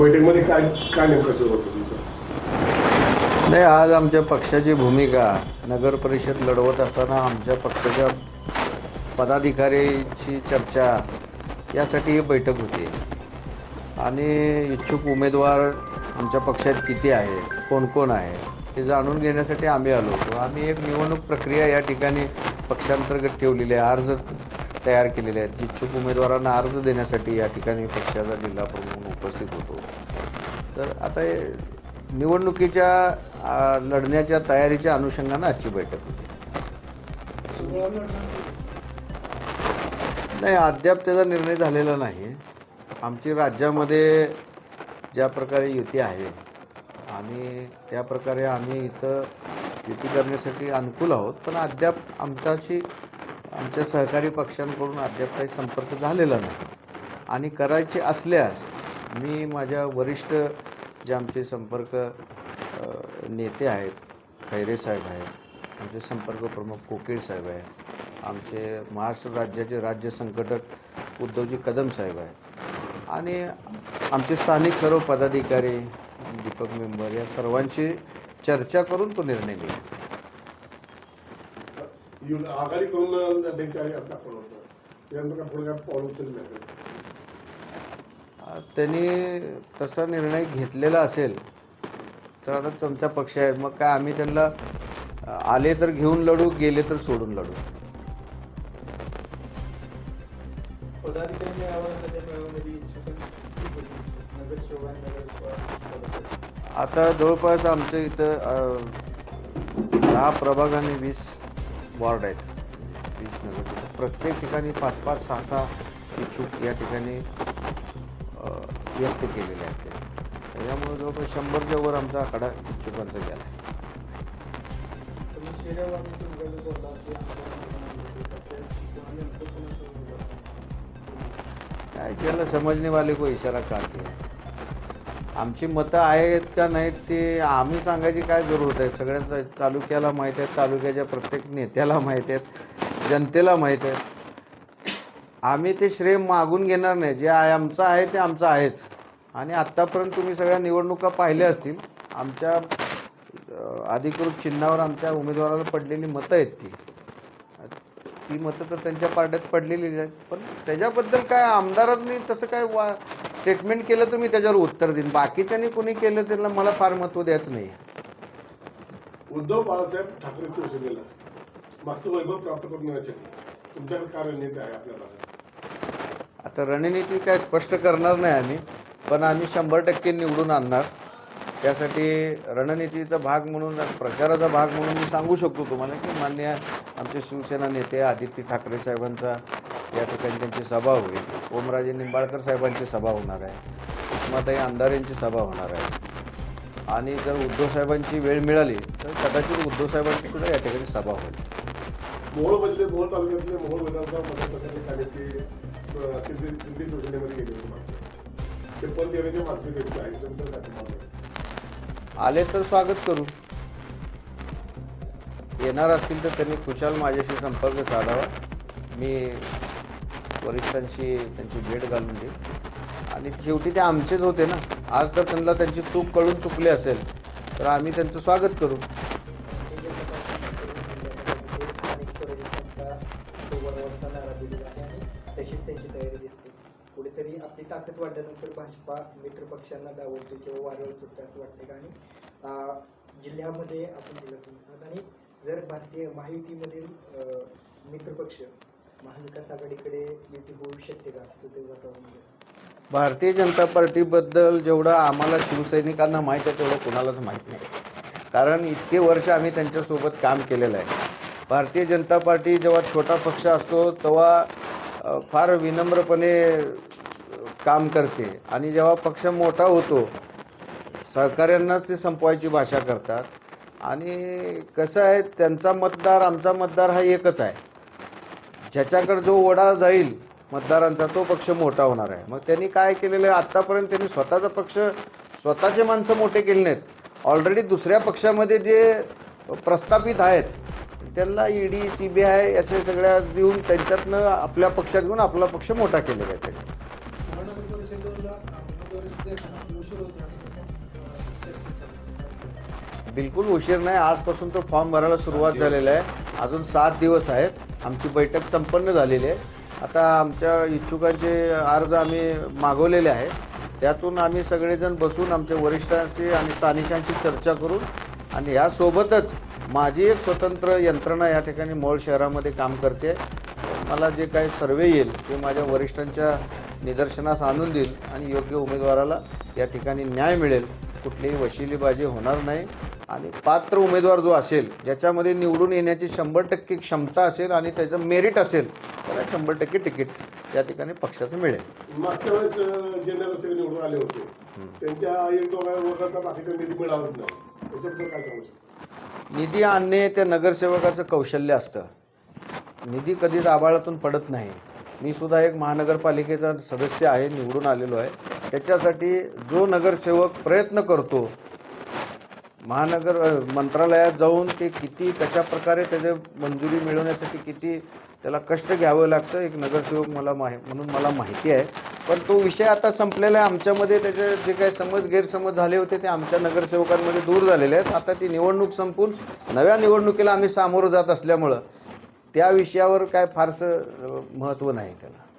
बैठकमध्ये काय काय नेमकं सुरू होतं तुमचं? नाही आज आमच्या पक्षाची भूमिका नगर परिषद लढवत असताना आमच्या पक्षाच्या पदाधिकाऱ्याची चर्चा यासाठी ही बैठक होती. आणि इच्छुक उमेदवार आमच्या पक्षात किती आहे कोण कोण आहे हे जाणून घेण्यासाठी आम्ही आलो होतो. आम्ही एक निवडणूक प्रक्रिया या ठिकाणी पक्षांतर्गत ठेवलेली आहे. अर्ज तयार केलेले आहेत इच्छुक उमेदवारांना अर्ज देण्यासाठी या ठिकाणी पक्षाचा जिल्हा प्रमुख म्हणून उपस्थित होतो. तर आता हे निवडणुकीच्या लढण्याच्या तयारीच्या अनुषंगानं आजची बैठक होती. नाही अद्याप त्याचा निर्णय झालेला नाही आमची राज्यामध्ये ज्या प्रकारे युती आहे आणि त्या प्रकारे आम्ही इथं युती करण्यासाठी अनुकूल आहोत पण अद्याप आमच्याशी आमच्या सहकारी पक्षांकडून अद्याप काही संपर्क झालेला नाही. आणि करायचे असल्यास मी माझ्या वरिष्ठ जे आमचे संपर्क नेते आहेत खैरे साहेब आहेत आमचे संपर्क प्रमुख कोकीळ साहेब आहेत आमचे महाराष्ट्र राज्याचे राज्य संघटक उद्धवजी कदम साहेब आहेत आणि आमचे स्थानिक सर्व पदाधिकारी दीपक मेंबर या सर्वांशी चर्चा करून तो निर्णय घेईल. आघाडी करून असं दाखवलं होतं त्यानंतर काय पुढे काय पाऊल उचललं नाही अ, त्यांनी तसा निर्णय घेतलेला असेल तर आता तुमचा पक्ष आहे मग काय आम्ही त्यांना आले तर घेऊन लढू गेले तर सोडून लढू आता जवळपास आमचं इथं दहा प्रभाग आणि वीस वॉर्ड आहेत. वीस प्रत्येक ठिकाणी पाच पाच सहा सहा इच्छुक या ठिकाणी व्यक्त केलेले आहेत ते. त्याच्यामुळे जवळपास शंभरच्या वर आमचा आकडा इच्छुकांचा गेला आहे काय त्याला समजणे वाले को इशारा का किया आमची मतं आहेत का नाहीत ते आम्ही सांगायची काय जरूरत आहे? सगळ्या तालुक्याला माहीत आहेत तालुक्याच्या प्रत्येक नेत्याला माहीत आहेत जनतेला माहीत आहेत. आम्ही ते श्रेय मागून घेणार नाही. जे आहे आमचं आहे ते आमचं आहेच. आणि आत्तापर्यंत तुम्ही सगळ्या निवडणुका पाहिल्या असतील आमच्या अधिकृत चिन्हावर आमच्या उमेदवाराला पडलेली मतं आहेत ती. ती मतं तर त्यांच्या पार्ट्यात पडलेली आहेत. पण त्याच्याबद्दल काय आमदारांनी तसं काय वा स्टेटमेंट केलं तर मी त्याच्यावर उत्तर देईन. बाकीच्यांनी कोणी केलं त्यांना मला फार महत्त्व द्यायचं नाही उद्धव बाळासाहेब ठाकरे शिवसेनेला मागचं वैभव प्राप्त करून येण्यासाठी तुमच्याकडे काय रणनीती आहे आपल्याला? आता रणनीती काय स्पष्ट करणार नाही आम्ही पण आम्ही शंभर टक्के निवडून आणणार. त्यासाठी रणनीतीचा भाग म्हणून प्रचाराचा भाग म्हणून मी सांगू शकतो तुम्हाला की मान्य आमचे शिवसेना नेते आदित्य ठाकरे साहेबांचा या ठिकाणी त्यांची सभा होईल. ओमराजे निंबाळकर साहेबांची सभा होणार आहे. उष्माताई अंधार यांची सभा होणार आहे. आणि जर उद्धव साहेबांची वेळ मिळाली तर कदाचित उद्धव साहेबांची सुद्धा या ठिकाणी सभा होईल. मोहोळ बदले मोहोळ तालुक्यातले मोहोळ विधानसभा मतदारसंघाचे कार्यकर्ते सिंधी सिंधी शिवसेनेमध्ये गेले होते ते परत येण्याचे मानसिक आले तर स्वागत करू. येणार असतील तर त्यांनी खुशाल माझ्याशी संपर्क साधावा. मी वरिष्ठांशी त्यांची भेट घालून देईन. आणि शेवटी ते आमचेच होते ना. आज तर त्यांना त्यांची चूक कळून चुकली असेल तर आम्ही त्यांचं स्वागत करू. तशीच त्यांची तयारी दिसते. कुठेतरी आपली ताकद वाढल्यानंतर भाजपा मित्र पक्षांना डावलते किंवा वारळ सुटते असं वाटते. का आणि जिल्ह्यामध्ये आपण जिल्ह्यात आणि जर भारतीय महायुतीमधील मित्रपक्ष महाविकास आघाडीकडे युती होऊ शकते का असं ते वातावरण भारतीय जनता पार्टीबद्दल जेवढं आम्हाला शिवसैनिकांना माहीत आहे तेवढं कुणालाच माहीत नाही. कारण इतके वर्ष आम्ही त्यांच्यासोबत काम केलेलं आहे. भारतीय जनता पार्टी जेव्हा छोटा पक्ष असतो तेव्हा फार विनम्रपणे काम करते. आणि जेव्हा पक्ष मोठा होतो सहकाऱ्यांनाच ते संपवायची भाषा करतात. आणि कसं आहे त्यांचा मतदार आमचा मतदार हा एकच आहे. ज्याच्याकडे जो ओढा जाईल मतदारांचा तो पक्ष मोठा होणार आहे. मग त्यांनी काय केलेलं आहे आत्तापर्यंत त्यांनी स्वतःचा पक्ष स्वतःचे माणसं मोठे केले नाहीत. ऑलरेडी दुसऱ्या पक्षामध्ये जे प्रस्थापित आहेत त्यांना ईडी सी बी आय असे सगळ्या देऊन त्यांच्यातनं आपल्या पक्षात घेऊन आपला पक्ष मोठा केलेला आहे त्यांनी. बिलकुल उशीर नाही. आजपासून तो फॉर्म भरायला सुरुवात झालेला आहे. अजून सात दिवस आहेत. आमची बैठक संपन्न झालेली आहे. आता आमच्या इच्छुकांचे अर्ज आम्ही मागवलेले आहेत. त्यातून आम्ही सगळेजण बसून आमच्या वरिष्ठांशी आणि स्थानिकांशी चर्चा करून आणि यासोबतच माझी एक स्वतंत्र यंत्रणा या ठिकाणी मोळ शहरामध्ये काम करते. मला जे काही सर्वे येईल ते माझ्या वरिष्ठांच्या निदर्शनास आणून देईल आणि योग्य उमेदवाराला या ठिकाणी न्याय मिळेल. कुठलीही वशिलीबाजी होणार नाही. आणि पात्र उमेदवार जो असेल ज्याच्यामध्ये निवडून येण्याची शंभर टक्के क्षमता असेल आणि त्याचं मेरिट असेल त्याला शंभर टक्के तिकीट त्या ठिकाणी पक्षाचं मिळेल. मागच्या वेळेस जे नगरसेवक निवडून आले होते. त्यांच्या एक दोघा लोकांना बाकीचा निधी मिळालाच नाही. त्याच्याबद्दल काय सांगू शकतो? निधी आणणे त्या नगरसेवकाचं कौशल्य असतं. निधी कधीच आबाळातून पडत नाही. मी सुद्धा एक महानगरपालिकेचा सदस्य आहे निवडून आलेलो आहे. त्याच्यासाठी जो नगरसेवक प्रयत्न करतो महानगर मंत्रालयात जाऊन ते किती कशा प्रकारे त्याचे मंजुरी मिळवण्यासाठी किती त्याला कष्ट घ्यावं लागतं एक नगरसेवक मला माहि म्हणून मला माहिती आहे. पण तो विषय आता संपलेला आहे. आमच्यामध्ये त्याचे जे काही समज गैरसमज झाले होते ते आमच्या नगरसेवकांमध्ये दूर झालेले आहेत. आता ती निवडणूक संपून नव्या निवडणुकीला आम्ही सामोरं जात असल्यामुळं त्या विषयावर काय फारसं महत्त्व नाही त्याला.